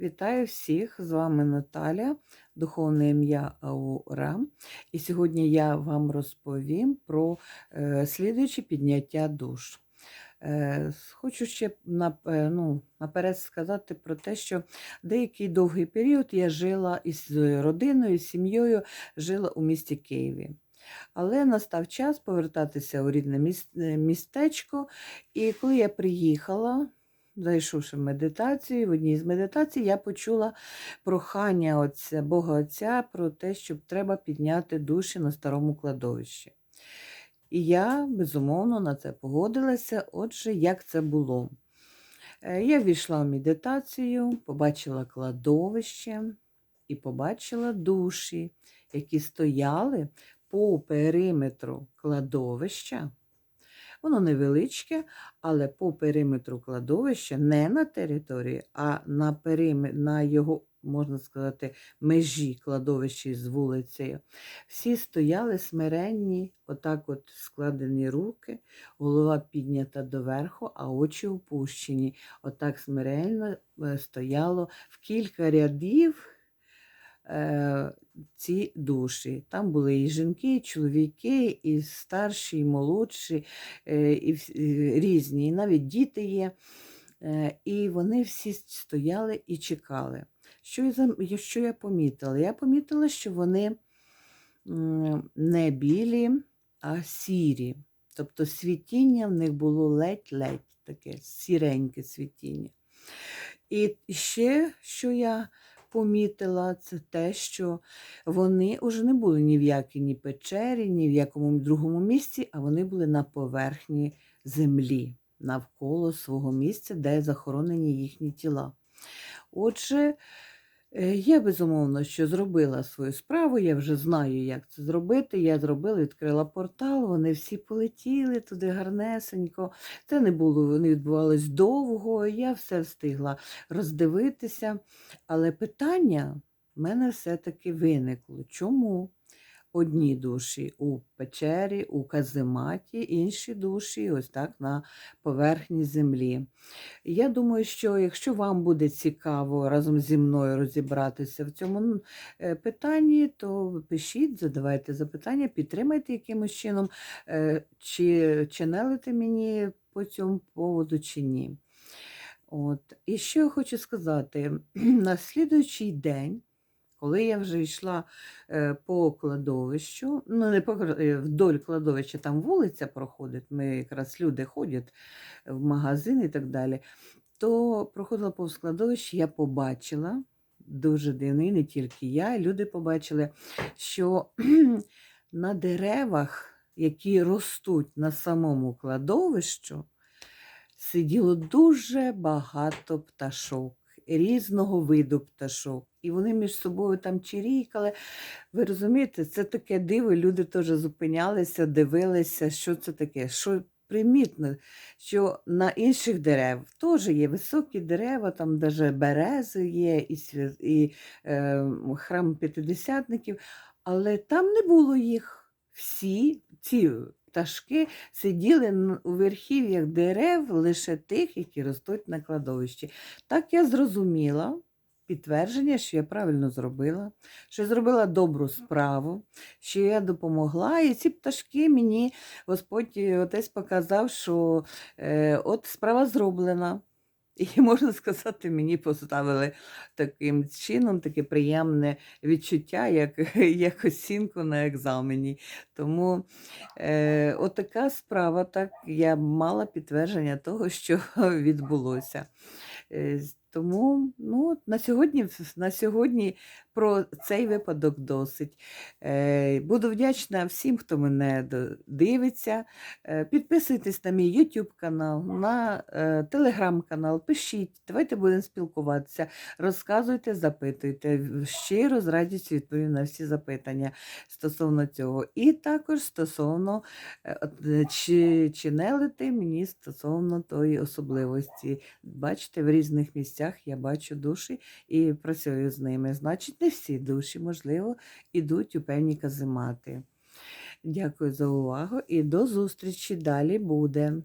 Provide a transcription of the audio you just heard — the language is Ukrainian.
Вітаю всіх! З вами Наталя, духовне ім'я Аура. І сьогодні я вам розповім про е, слідуючі підняття душ. Е, Хочу ще нап- е, ну, наперед сказати про те, що деякий довгий період я жила із родиною, з сім'єю, жила у місті Києві. Але настав час повертатися у рідне е, містечко. І коли я приїхала, зайшовши в медитацію, в одній з медитацій я почула прохання отця, Бога Отця про те, щоб треба підняти душі на старому кладовищі. І я, безумовно, на це погодилася. Отже, як це було? Е, Я ввійшла в медитацію, побачила кладовище і побачила душі, які стояли по периметру кладовища. Воно невеличке, але по периметру кладовища не на території, а на, перим... на його, можна сказати, межі кладовища з вулицею. Всі стояли смиренні, отак от складені руки, голова піднята доверху, а очі опущені. Отак смиренно е, стояло в кілька рядів е, ці душі. Там були і жінки, і чоловіки, і старші, і молодші, е, і різні, і навіть діти є. Е, І вони всі стояли і чекали. Що я, що я помітила? Я помітила, що вони не білі, а сірі. Тобто світіння в них було ледь-ледь таке сіреньке світіння. І ще, що я помітила, це те, що вони вже не були ні в якій ні печері, ні в якому другому місці, а вони були на поверхні землі, навколо свого місця, де захоронені їхні тіла. Отже, я безумовно, що зробила свою справу, я вже знаю, як це зробити. Я зробила, відкрила портал, вони всі полетіли туди гарнесенько. Це не було, вони відбувалось довго, я все встигла роздивитися. Але питання в мене все-таки виникло. Чому? Одні душі у печері, у казематі, інші душі ось так на поверхні землі. Я думаю, що якщо вам буде цікаво разом зі мною розібратися в цьому е, питанні, то пишіть, задавайте запитання, підтримайте якимось чином, е, чи ченелите мені по цьому поводу чи ні. От. І що я хочу сказати, на слідуючий день. Коли я вже йшла е, по кладовищу, ну не по е, вдоль кладовища, там вулиця проходить, ми якраз люди ходять в магазин і так далі, то проходила повз кладовище, я побачила дуже дивно, і не тільки я, і люди побачили, що на деревах, які ростуть на самому кладовищу, сиділо дуже багато пташок, різного виду пташок. І вони між собою там чирікали. Ви розумієте, це таке диво, люди теж зупинялися, дивилися, що це таке. Що примітно, що на інших дерев теж є високі дерева, там навіть берези є, і, і е, храм п'ятидесятників, але там не було їх. Всі ці пташки сиділи у верхів'ях дерев лише тих, які ростуть на кладовищі. Так я зрозуміла підтвердження, що я правильно зробила, що я зробила добру справу, що я допомогла, і ці пташки мені Господь е, отець показав, що е, от справа зроблена. І можна сказати, мені поставили таким чином таке приємне відчуття, як, як оцінку на екзамені. Тому е, отака справа, так я мала підтвердження того, що відбулося. Е, Тому ну, на, сьогодні, на сьогодні про цей випадок досить. Е, Буду вдячна всім, хто мене дивиться. Е, Підписуйтесь на мій YouTube канал, на е, Telegram канал, пишіть, давайте будемо спілкуватися, розказуйте, запитуйте. Щиро з радістю відповім на всі запитання стосовно цього. І також стосовно е, е, чи, чи мені стосовно тої особливості. Бачите, в різних місцях я бачу душі і працюю з ними. Значить, не всі душі, можливо, ідуть у певні каземати. Дякую за увагу і до зустрічі. Далі буде.